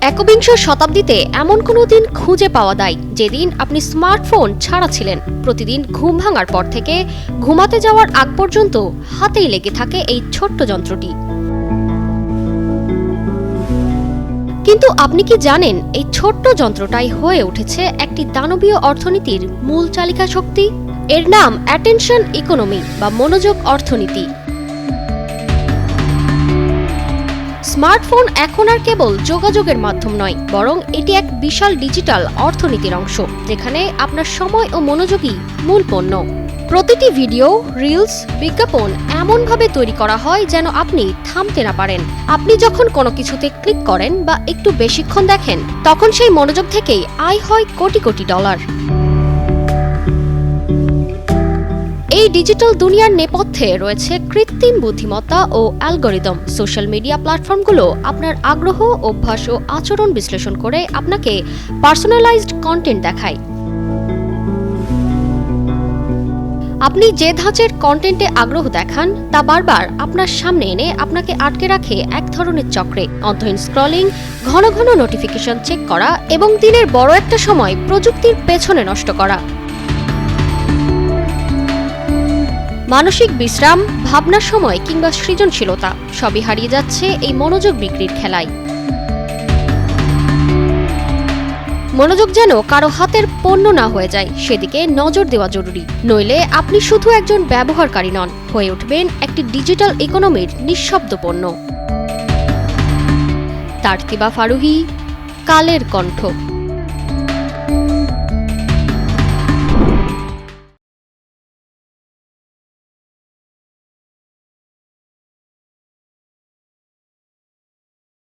একবিংশ শতাব্দীতে এমন কোনো দিন খুঁজে পাওয়া যায় যেদিন আপনি স্মার্টফোন ছাড়া ছিলেন। প্রতিদিন ঘুম ভাঙার পর থেকে ঘুমাতে যাওয়ার আগ পর্যন্ত হাতেই লেগে থাকে এই ছোট্ট যন্ত্রটি। কিন্তু আপনি কি জানেন এই ছোট্ট যন্ত্রটাই হয়ে উঠেছে একটি দানবীয় অর্থনীতির মূল চালিকা শক্তি এর নাম অ্যাটেনশন ইকোনমি বা মনোযোগ অর্থনীতি। স্মার্টফোন এখন আর কেবল যোগাযোগের মাধ্যম নয়, বরং এটি এক বিশাল ডিজিটাল অর্থনীতির অংশ, যেখানে আপনার সময় ও মনোযোগই মূল পণ্য। প্রতিটি ভিডিও, রিলস, বিজ্ঞাপন এমনভাবে তৈরি করা হয় যেন আপনি থামতে না পারেন। আপনি যখন কোনো কিছুতে ক্লিক করেন বা একটু বেশিক্ষণ দেখেন, তখন সেই মনোযোগ থেকেই আয় হয় কোটি কোটি ডলার। এই ডিজিটাল দুনিয়ার নেপথ্যে রয়েছে কৃত্রিম বুদ্ধিমত্তা ও অ্যালগোরিদম। সোশ্যাল মিডিয়া প্ল্যাটফর্মগুলো আপনার আগ্রহ, অভ্যাস ও আচরণ বিশ্লেষণ করে আপনাকে পার্সোনালাইজড কন্টেন্ট দেখায়। আপনি যে ধাঁচের কন্টেন্টে আগ্রহ দেখান, তা বারবার আপনার সামনে এনে আপনাকে আটকে রাখে এক ধরনের চক্রে। অন্তহীন স্ক্রলিং, ঘন ঘন নোটিফিকেশন চেক করা এবং দিনের বড় একটা সময় প্রযুক্তির পেছনে নষ্ট করা। মানসিক বিশ্রাম ভাবনার সময় কিংবা সৃজনশীলতা সবই হারিয়ে যাচ্ছে এই মনোযোগ বিক্রির খেলায়। মনোযোগ যেন কারও হাতের পণ্য না হয়ে যায়, সেদিকে নজর দেওয়া জরুরি। নইলে আপনি শুধু একজন ব্যবহারকারী নন, হয়ে উঠবেন একটি ডিজিটাল ইকোনমির নিঃশব্দ পণ্য। তারতিবা ফারুহি, কালের কণ্ঠ।